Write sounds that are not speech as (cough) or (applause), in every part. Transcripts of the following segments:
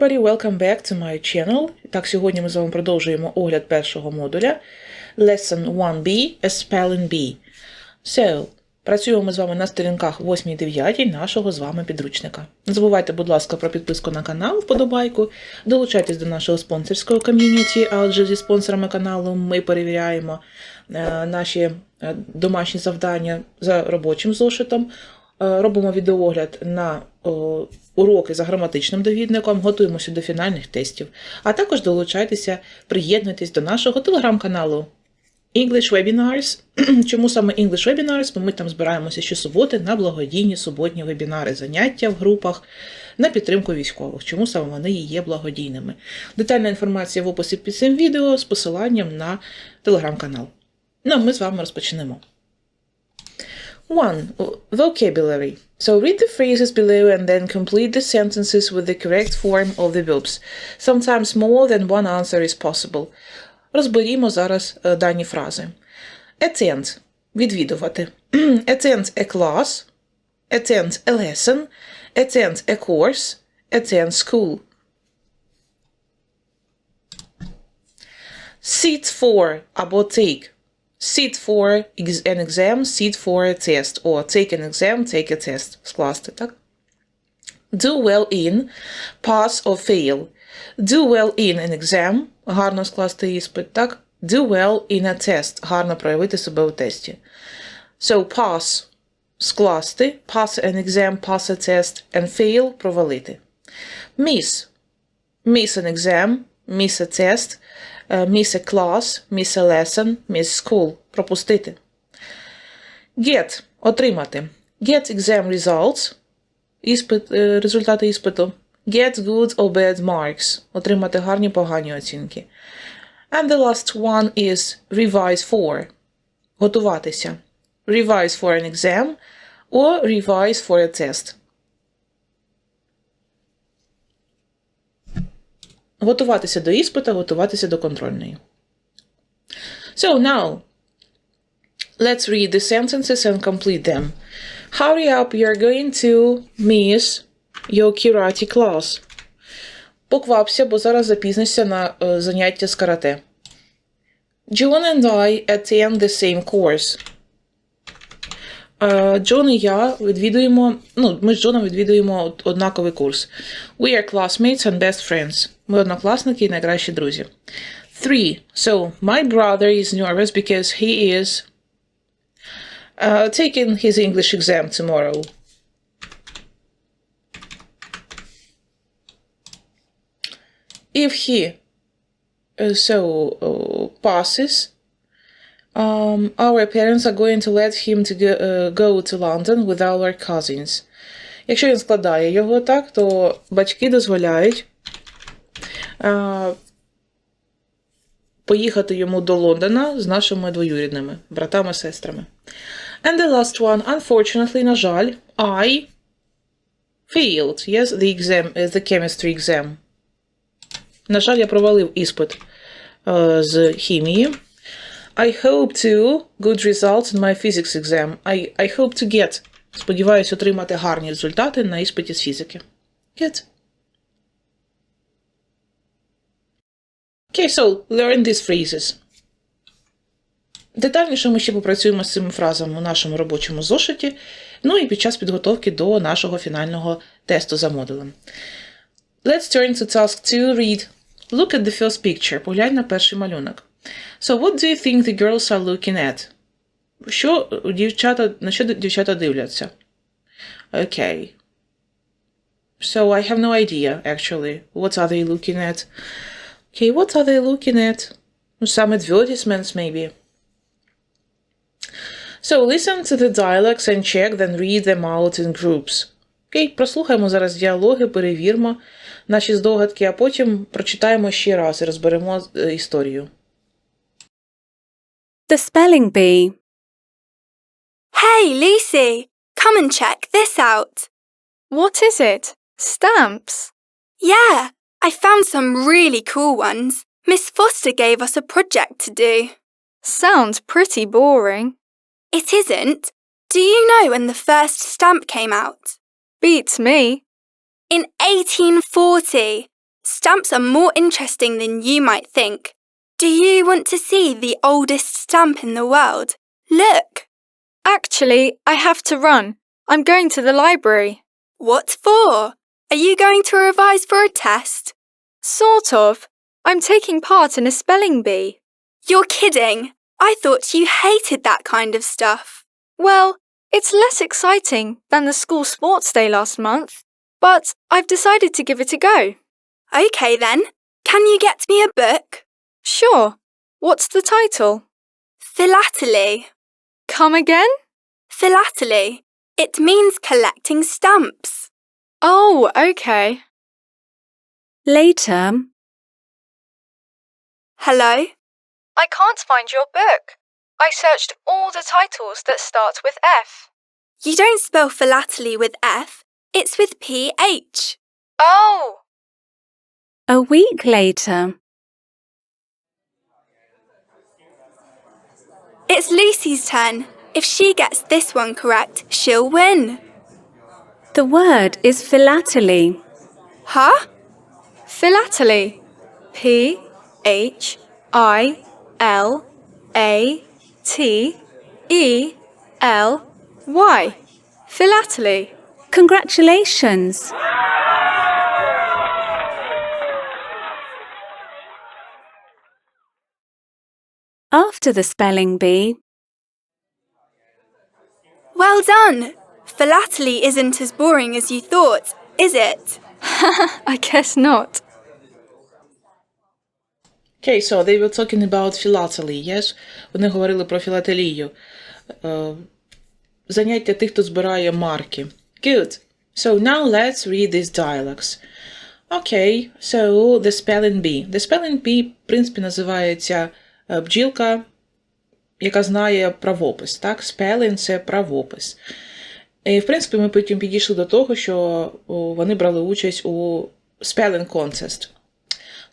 everybody, welcome back to my channel. Так, сьогодні ми з вами продовжуємо огляд першого модуля Lesson 1B A Spelling Bee. So, працюємо ми з вами на сторінках 8 і 9 нашого з вами підручника. Не забувайте, будь ласка, про підписку на канал, вподобайку. Долучайтесь до нашого спонсорського ком'юніті, адже зі спонсорами каналу ми перевіряємо е, наші е, домашні завдання за робочим зошитом. Е, Робимо відеоогляд на уроки за граматичним довідником, готуємося до фінальних тестів. А також долучайтеся, приєднуйтесь до нашого телеграм-каналу English Webinars. (clears throat) Чому саме English Webinars? Бо ми там збираємося щосуботи на благодійні суботні вебінари, заняття в групах на підтримку військових. Чому саме вони і є благодійними? Детальна інформація в описі під цим відео з посиланням на телеграм-канал. Ну, а ми з вами розпочнемо. 1. Vocabulary. So read the phrases below and then complete the sentences with the correct form of the verbs. Sometimes more than one answer is possible. Розберімо зараз е, дані фрази. Attend – відвідувати. (clears throat) Attend a class. Attend a lesson. Attend a course. Attend school. Sit for або take. Sit for ex- an exam, sit for a test. Or take an exam, take a test. Скласти, так? Do well in, pass or fail. Do well in an exam. Гарно скласти іспит, так? Do well in a test. Гарно проявити себе у тесті. So pass скласти, pass an exam, pass a test, and fail провалити. Miss miss an exam, miss a test, е, miss a class, miss a lesson, miss school. Пропустити. Get – отримати. Get exam results. Іспит, е, результати іспиту. Get good or bad marks. Отримати гарні погані оцінки. And the last one is revise for. Готуватися. Revise for an exam or revise for a test. Готуватися до іспита, готуватися до контрольної. So now, let's read the sentences and complete them. Hurry up, you're going to miss your karate class. Поквапся, бо зараз запізнишся на е, заняття з карате. John and I attend the same course. Е, Джон і я відвідуємо, ну, ми з Джоном відвідуємо однаковий курс. We are classmates and best friends. Ми однокласники і найкращі друзі. Three. So, my brother is nervous because he is uh, taking his English exam tomorrow. If he uh, so uh, passes, um, our parents are going to let him to go, uh, go to London with our cousins. Якщо він складає його так, то батьки дозволяють а, поїхати йому до Лондона з нашими двоюрідними братами-сестрами. And the last one, unfortunately, на жаль, I failed, yes, the exam, uh, the chemistry exam. На жаль, я провалив іспит е, з хімії. I hope to good results in my physics exam. I, I hope to get. Сподіваюсь отримати гарні результати на іспиті з фізики. Get. Okay, so learn these phrases. Детальніше ми ще попрацюємо з цими фразами у нашому робочому зошиті, ну і під час підготовки до нашого фінального тесту за модулем. Let's turn to task 2, read. Look at the first picture. Поглянь на перший малюнок. So, what do you think the girls are looking at? Що дівчата, на що дівчата дивляться? Okay. So, I have no idea, actually. What are they looking at? Okay, what are they looking at? Some advertisements, maybe. So, listen to the dialogues and check, then read them out in groups. Окей, прослухаємо зараз діалоги, перевірмо наші здогадки, а потім прочитаємо ще раз і розберемо е, історію. The spelling bee. Hey, Lucy, come and check this out. What is it? Stamps. Yeah, I found some really cool ones. Miss Foster gave us a project to do. Sounds pretty boring. It isn't. Do you know when the first stamp came out? Beats me. In 1840. Stamps are more interesting than you might think. Do you want to see the oldest stamp in the world? Look! Actually, I have to run. I'm going to the library. What for? Are you going to revise for a test? Sort of. I'm taking part in a spelling bee. You're kidding! I thought you hated that kind of stuff. Well, it's less exciting than the school sports day last month, but I've decided to give it a go. Okay then, can you get me a book? Sure. What's the title? Philately. Come again? Philately. It means collecting stamps. Oh, okay. Later, Hello? I can't find your book. I searched all the titles that start with F. You don't spell philately with F, it's with PH. Oh! a week later, It's Lucy's turn. If she gets this one correct, she'll win. The word is philately. Huh? Philately. P H I L A T E L Y. Philately. Congratulations! After the spelling bee, Well done! Philately isn't as boring as you thought, is it? (laughs) I guess not. Okay, so they were talking about philately, yes? Вони говорили про філателію. Е, заняття тих, хто збирає марки. Good. So now let's read these dialogues. Okay, so the spelling bee. The spelling bee, в принципі, називається е, бджілка, яка знає правопис. Так, spelling – це правопис. І, в принципі, ми потім підійшли до того, що вони брали участь у spelling contest.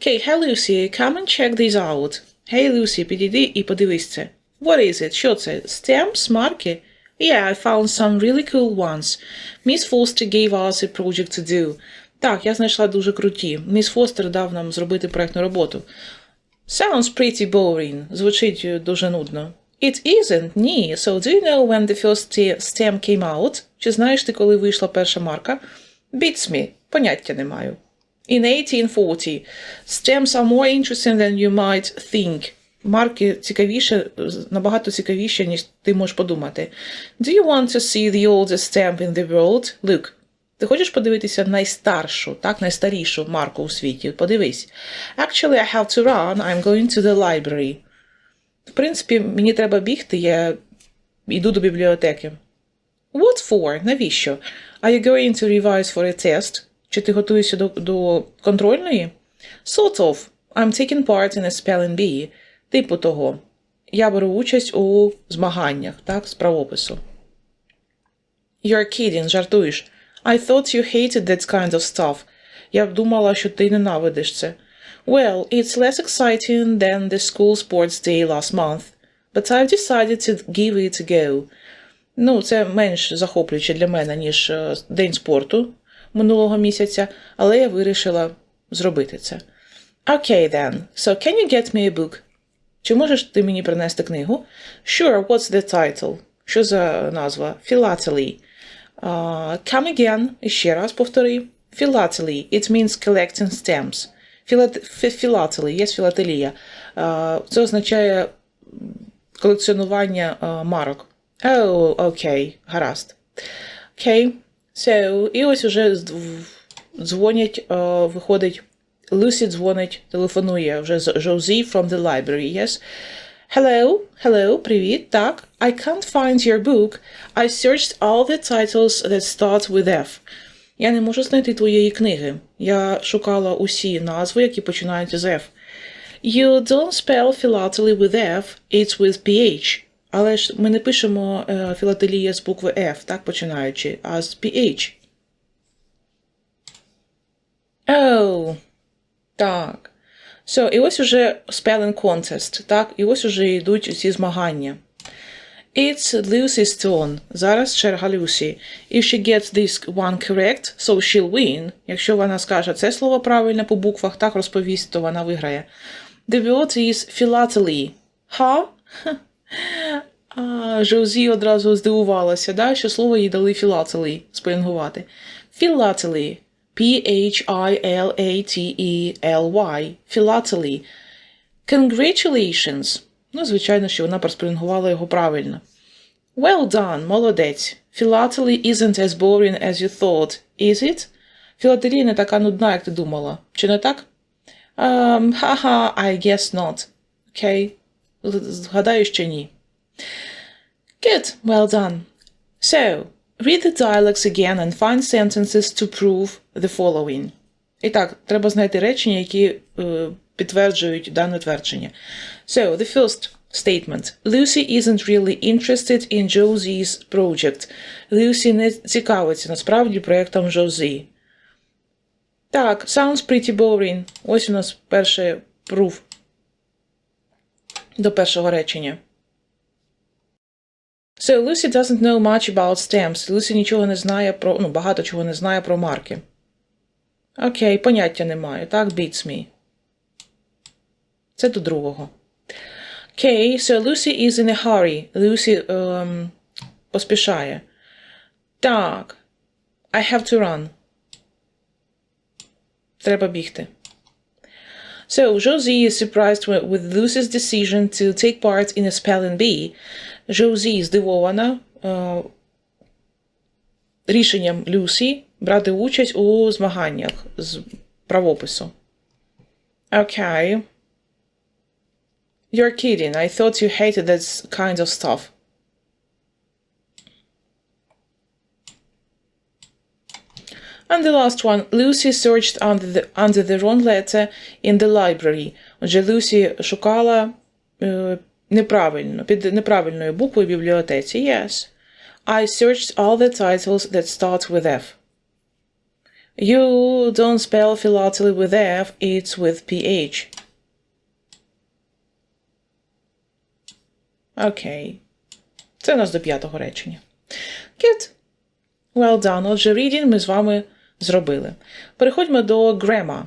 Okay, hey Lucy, come and check these out. Hey Lucy, підійди і подивись це. What is it? Що це? Stamps? Марки? Yeah, I found some really cool ones. Miss Foster gave us a project to do. Так, я знайшла дуже круті. Міс Фостер дав нам зробити проектну роботу. Sounds pretty boring. Звучить е, дуже нудно. It isn't, ні. So do you know when the first stamp came out? Чи знаєш ти, коли вийшла перша марка? Beats me. Поняття не маю. In 1840, stamps are more interesting than you might think. Марки цікавіше, набагато цікавіше, ніж ти можеш подумати. Do you want to see the oldest stamp in the world? Look. Ти хочеш подивитися найстаршу, так, найстарішу марку у світі? Подивись. Actually, I have to run. I'm going to the library. В принципі, мені треба бігти, я йду до бібліотеки. What for? Навіщо? Are you going to revise for a test? Чи ти готуєшся до, до контрольної? Sort of. I'm taking part in a spelling bee. Типу того. Я беру участь у змаганнях, так, з правопису. You're kidding, жартуєш. I thought you hated that kind of stuff. Я б думала, що ти ненавидиш це. Well, it's less exciting than the school sports day last month, but I've decided to give it a go. Ну, це менш захоплююче для мене, ніж е, День спорту минулого місяця, але я вирішила зробити це. Okay then, so can you get me a book? Чи можеш ти мені принести книгу? Sure, what's the title? Що за назва? Philately. Uh, come again, ще раз повтори. Philately. It means collecting stamps. Philate- phi- Philately, є філателія. Uh, це означає колекціонування uh, марок. Oh, окей, гаразд. Окей. So, і ось уже з- в- дзвонять, uh, виходить, Люсі дзвонить, телефонує вже з Josie from the library, yes? Hello, hello, привіт, так. I can't find your book. I searched all the titles that start with F. Я не можу знайти твоєї книги. Я шукала усі назви, які починаються з F. You don't spell philately with F, it's with PH. Але ж ми не пишемо філателія з букви F, так починаючи, а з PH. Oh, так. So, і ось уже spelling contest, так, і ось уже йдуть ці змагання. It's Lucy's turn. Зараз черга Люсі. If she gets this one correct, so she'll win. Якщо вона скаже це слово правильно по буквах, так розповість, то вона виграє. The word is philately. Ха? (laughs) А, Жозі одразу здивувалася, да, що слово їй дали philately спеленгувати. Philately. P-H-I-L-A-T-E-L-Y. Philately. Congratulations. Ну, звичайно, що вона проспрінгувала його правильно. Well done, молодець. Philately isn't as boring as you thought, is it? Філателія не така нудна, як ти думала. Чи не так? Um, haha, I guess not. Окей. Okay. Згадаю, що ні. Good, well done. So, read the dialogues again and find sentences to prove the following. І так, треба знайти речення, які е, підтверджують дане твердження. So, the first statement. Lucy isn't really interested in Josie's project. Lucy не цікавиться насправді проєктом Josie. Так, sounds pretty boring. Ось у нас перший proof до першого речення. So, Lucy doesn't know much about stamps. Lucy нічого не знає про, ну, багато чого не знає про марки. Окей, поняття немає. Так, beats me. Це до другого. Okay, so Lucy is in a hurry. Lucy um, поспішає. Так. I have to run. Треба бігти. So, Josie is surprised with Lucy's decision to take part in a spelling bee. Josie здивована uh, рішенням Люсі брати участь у змаганнях з правопису. Окей. Okay. You're kidding. I thought you hated that kind of stuff. And the last one, Lucy searched under the, under the wrong letter in the library. Отже, Люсі шукала е, неправильно, під неправильною буквою в бібліотеці. Yes. I searched all the titles that start with F. You don't spell philately with F, it's with PH. Окей. Це у нас до п'ятого речення. Good. Well done. Отже, reading ми з вами зробили. Переходьмо до grammar.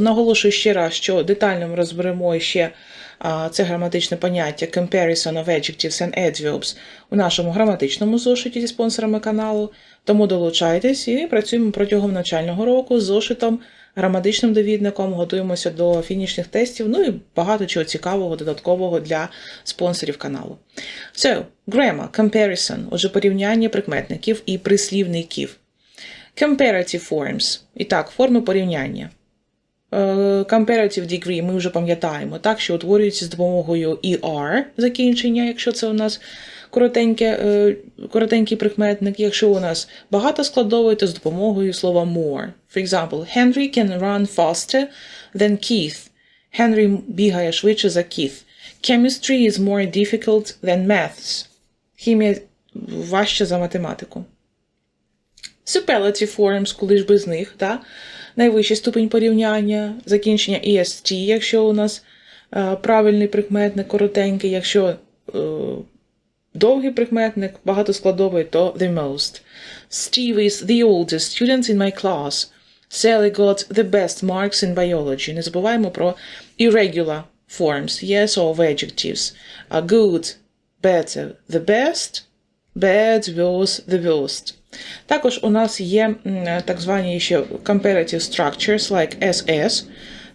Наголошую ще раз, що детально ми розберемо ще а, це граматичне поняття comparison of adjectives and adverbs у нашому граматичному зошиті зі спонсорами каналу. Тому долучайтесь і працюємо протягом навчального року з зошитом, граматичним довідником, готуємося до фінішних тестів, ну і багато чого цікавого, додаткового для спонсорів каналу. So, grammar, comparison, отже, порівняння прикметників і прислівників. Comparative forms. І так, форми порівняння. Comparative degree ми вже пам'ятаємо, так, що утворюється з допомогою ER закінчення, якщо це у нас коротенький прикметник. Якщо у нас багато складової, то з допомогою слова more. For example, Henry can run faster than Keith. Henry бігає швидше за Keith. Chemistry is more difficult than maths. Хімія важче за математику. Superlative forms, коли ж без них, так? найвищий ступень порівняння, закінчення EST, якщо у нас е, правильний прикметник коротенький, якщо е, довгий прикметник, багатоскладовий, то the most. Steve is the oldest student in my class. Sally got the best marks in biology. Не забуваємо про irregular forms, yes, of adjectives. A good, better, the best, bad, worse, the worst. Також у нас є так звані ще comparative structures, like SS.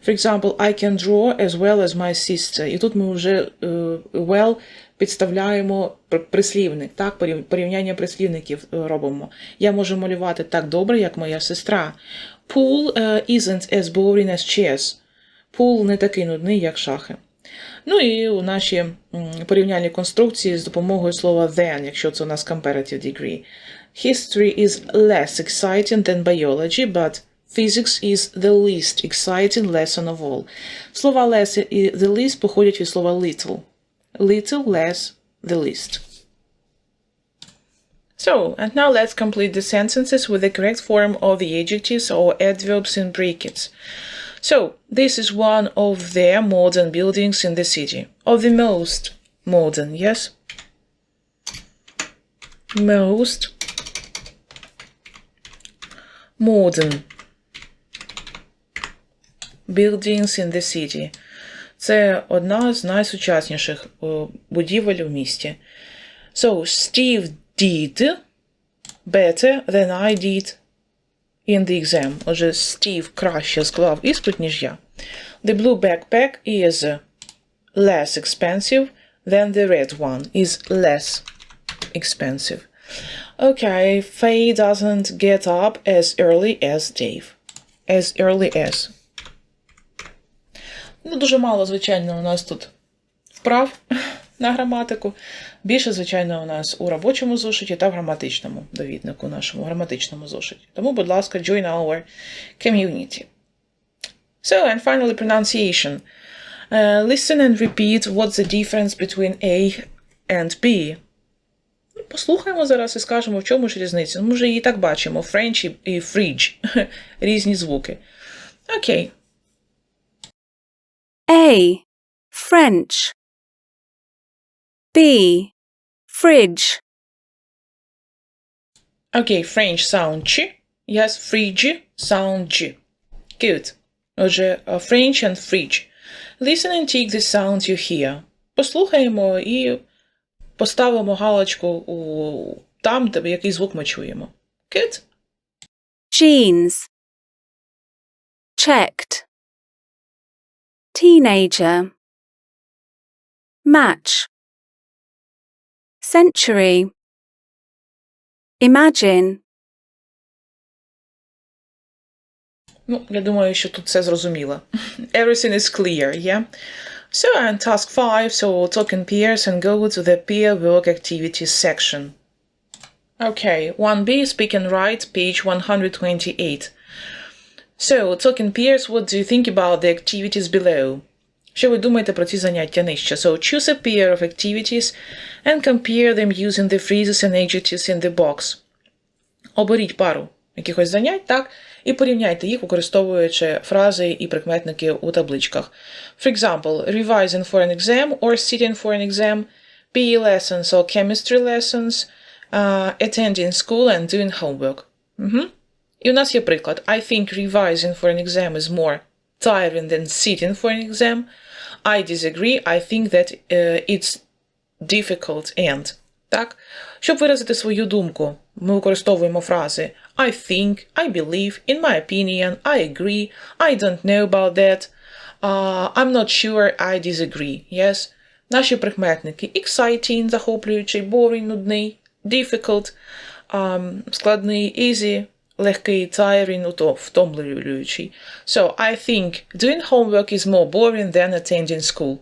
For example, I can draw as well as my sister. І тут ми вже uh, well підставляємо прислівник, так, порівняння прислівників робимо. Я можу малювати так добре, як моя сестра. Pool uh, isn't as boring as chess. Pool не такий нудний, як шахи. Ну і у наші порівняльні конструкції з допомогою слова then, якщо це у нас comparative degree. History is less exciting than biology, but physics is the least exciting lesson of all. Слова less і the least походять від слова little. Little, less, the least. So, and now let's complete the sentences with the correct form of the adjectives or adverbs in brackets. So, this is one of the modern buildings in the city. Of the most modern, yes? most modern buildings in the city. Це одна з найсучасніших о, будівель у місті. So, Steve did better than I did in the exam. Отже, Стів краще склав іспит, ніж я. The blue backpack is less expensive than the red one. Is less expensive. Okay, Faye doesn't get up as early as Dave. As early as. Ну, дуже мало, звичайно, у нас тут вправ на граматику. Більше, звичайно, у нас у робочому зошиті та в граматичному довіднику, нашому граматичному зошиті. Тому, будь ласка, join our community. So, and finally, pronunciation. Uh, listen and repeat what's the difference between A and B. Ну, Послухаємо зараз і скажемо, в чому ж різниця. Ну, Ми вже її так бачимо. French і- fridge. (laughs) Різні звуки. Окей. A. French. B. Fridge. Окей, French sound Ч. Yes, fridge sound G. Good. Отже, uh, French and fridge. Listen and take the sounds you hear. Послухаємо і поставимо галочку у там, де який звук ми чуємо. Good. Jeans. Checked. Teenager. Match. Century. Imagine. Ну, я думаю, що тут все зрозуміло. (laughs) Everything is clear, yeah? So, and task 5, so talk in pairs and go to the peer work activities section. Okay, 1b, speak and write, page 128. So, talk in pairs, what do you think about the activities below? Що ви думаєте про ці заняття нижче? So, choose a pair of activities and compare them using the phrases and adjectives in the box. Оберіть пару якихось занять, так, і порівняйте їх, використовуючи фрази і прикметники у табличках. For example, revising for an exam or sitting for an exam, PE lessons or chemistry lessons, uh, attending school and doing homework. Угу. І у нас є приклад. I think revising for an exam is more tiring than sitting for an exam. I disagree. I think that uh, it's difficult and. Так? Щоб виразити свою думку, ми використовуємо фрази I think, I believe, in my opinion, I agree, I don't know about that, uh, I'm not sure, I disagree. Yes? Наші прикметники exciting, захоплюючий, boring, нудний, difficult, um, складний, easy, легкий, tiring, ото- втомлюючий. So, I think doing homework is more boring than attending school.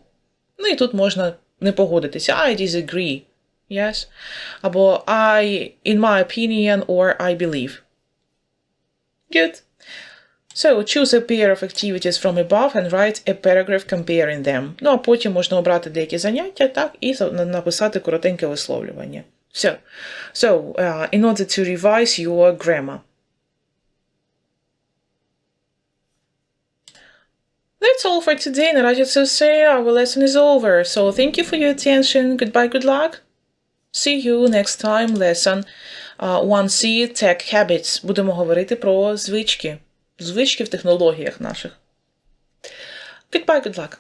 Ну і тут можна не погодитися. I disagree. Yes. Або I, in my opinion, or I believe. Good. So, choose a pair of activities from above and write a paragraph comparing them. Ну, а потім можна обрати деякі заняття, так, і написати коротеньке висловлювання. So, so uh, in order to revise your grammar. That's all for today. Наразі це все. Our lesson is over. So thank you for your attention. Goodbye, good luck. See you next time. Lesson uh, 1C Tech Habits. Будемо говорити про звички. Звички в технологіях наших. Goodbye, good luck.